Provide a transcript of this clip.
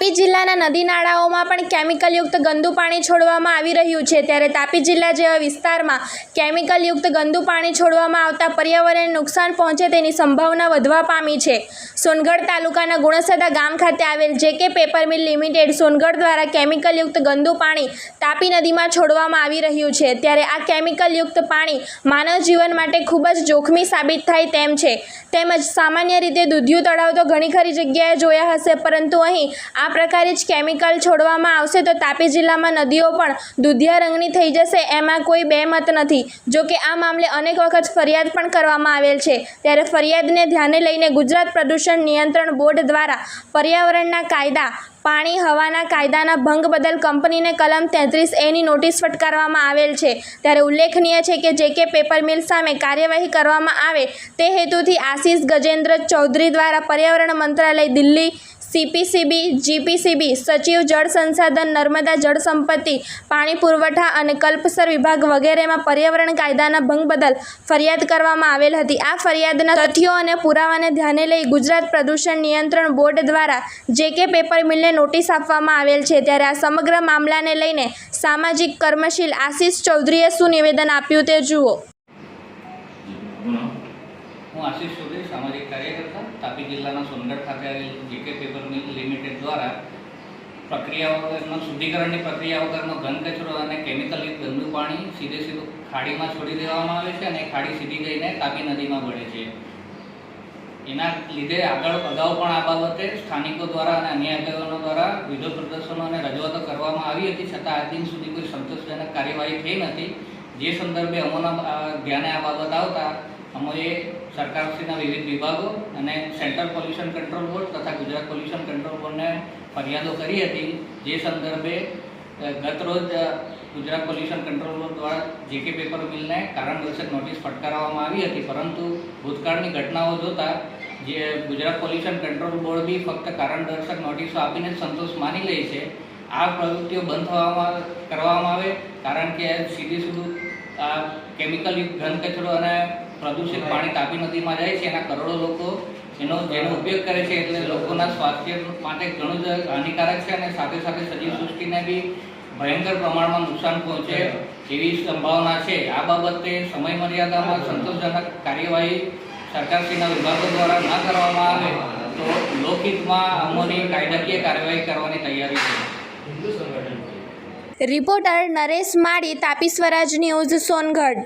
તાપી જિલ્લાના નદી નાળાઓમાં પણ કેમિકલયુક્ત ગંદુ પાણી છોડવામાં આવી રહ્યું છે. ત્યારે તાપી જિલ્લા જેવા વિસ્તારમાં કેમિકલયુક્ત ગંદુ પાણી છોડવામાં આવતા પર્યાવરણને નુકસાન પહોંચે તેની સંભાવના વધવા પામી છે. સોનગઢ તાલુકાના ગુણસદા ગામ ખાતે આવેલ JK paper mill limited Songadh દ્વારા કેમિકલયુક્ત ગંદુ પાણી તાપી નદીમાં છોડવામાં આવી રહ્યું છે. ત્યારે આ કેમિકલયુક્ત પાણી માનવ જીવન માટે ખૂબ જ જોખમી સાબિત થાય તેમ છે. તેમજ સામાન્ય રીતે દૂધિયું તળાવ તો ઘણી ખરી જગ્યાએ જોયા હશે, પરંતુ અહીં આ પ્રકારે જ કેમિકલ છોડવામાં આવશે તો તાપી જિલ્લામાં નદીઓ પણ દૂધિયા રંગની થઈ જશે, એમાં કોઈ બેમત નથી. જો કે આ મામલે અનેક વખત ફરિયાદ પણ કરવામાં આવેલ છે. ત્યારે ફરિયાદને ધ્યાને લઈને ગુજરાત પ્રદૂષણ નિયંત્રણ બોર્ડ દ્વારા પર્યાવરણના કાયદા, પાણી, હવાના કાયદાના ભંગ બદલ કંપનીને કલમ તેત્રીસ એની નોટિસ ફટકારવામાં આવેલ છે. ત્યારે ઉલ્લેખનીય છે કે જે કે પેપર મિલ સામે કાર્યવાહી કરવામાં આવે તે હેતુથી આશીષ ગજેન્દ્ર ચૌધરી દ્વારા પર્યાવરણ મંત્રાલય દિલ્હી સીપીસીબી, જીપીસીબી, સચિવ જળ સંસાધન, નર્મદા જળ સંપત્તિ, પાણી પુરવઠા અને કલ્પસર વિભાગ વગેરેમાં પર્યાવરણ કાયદાના ભંગ બદલ ફરિયાદ કરવામાં આવેલ હતી. આ ફરિયાદના તથ્યો અને પુરાવાને ધ્યાને લઈ ગુજરાત પ્રદૂષણ નિયંત્રણ બોર્ડ દ્વારા જે કે પેપર મિલને નોટિસ આપવામાં આવેલ છે. ત્યારે આ સમગ્ર મામલાને લઈને સામાજિક કર્મશીલ આશીષ ચૌધરીએ શું નિવેદન આપ્યું તે જુઓ. હું આશીષ ચૌધરી, સામાજિક કાર્યકર્તા, તાપી જિલ્લાના સોનગઢ ખાતે આવેલ જીકે પેપર મિલ લિમિટેડ દ્વારા પ્રક્રિયા વગરનો શુદ્ધિકરણની પ્રક્રિયા વગરનો ઘન, કચરો અને કેમિકલયુક્ત ગંદુ પાણી સીધે સીધું ખાડીમાં છોડી દેવામાં આવે છે અને ખાડી સીધી જઈને તાપી નદીમાં વળે છે. એના લીધે આગળ અગાઉ પણ આ બાબતે સ્થાનિકો દ્વારા અને અન્ય આગેવાનો દ્વારા વિરોધ પ્રદર્શનો અને રજૂઆતો કરવામાં આવી હતી. છતાં આજ દિન સુધી કોઈ સંતોષજનક કાર્યવાહી થઈ નથી. જે સંદર્ભે અમોના ધ્યાને આ બાબત આવતા અમોએ સરકારશ્રીના વિવિધ વિભાગો અને સેન્ટ્રલ પોલ્યુશન કંટ્રોલ બોર્ડ તથા ગુજરાત પોલ્યુશન કંટ્રોલ બોર્ડને ફરિયાદો કરી હતી. જે સંદર્ભે ગતરોજ ગત રોજ ગુજરાત પોલ્યુશન કંટ્રોલ બોર્ડ દ્વારા જેકે પેપર મિલને કારણદર્શક નોટિસ ફટકારવામાં આવી હતી. પરંતુ ભૂતકાળની ઘટનાઓ જોતાં જે ગુજરાત પોલ્યુશન કંટ્રોલ બોર્ડ બી ફક્ત કારણદર્શક નોટિસો આપીને સંતોષ માની લે છે, આ પ્રવૃત્તિઓ બંધ થવામાં, કરવામાં આવે. કારણ કે સીધી સીધું આ કેમિકલ ઘન કચરો અને પ્રદૂષિત પાણી તાપી નદીમાં જાય છે એના કરોડો લોકો એનો જેનો ઉપયોગ કરે છે એટલે લોકોના સ્વાસ્થ્ય માટે ઘણું જ હાનિકારક છે અને સાથે સાથે સજીવ સૃષ્ટિને બી ભયંકર પ્રમાણમાં નુકસાન પહોંચે એવી સંભાવના છે. આ બાબતે સમય મર્યાદામાં સંતોષજનક કાર્યવાહી સરકારશ્રીના વિભાગો દ્વારા ન કરવામાં આવે તો લોકહિતમાં અમોની કાયદાકીય કાર્યવાહી કરવાની તૈયારી છે. Reporter Naresh Mali Tapi Swaraj news Songadh.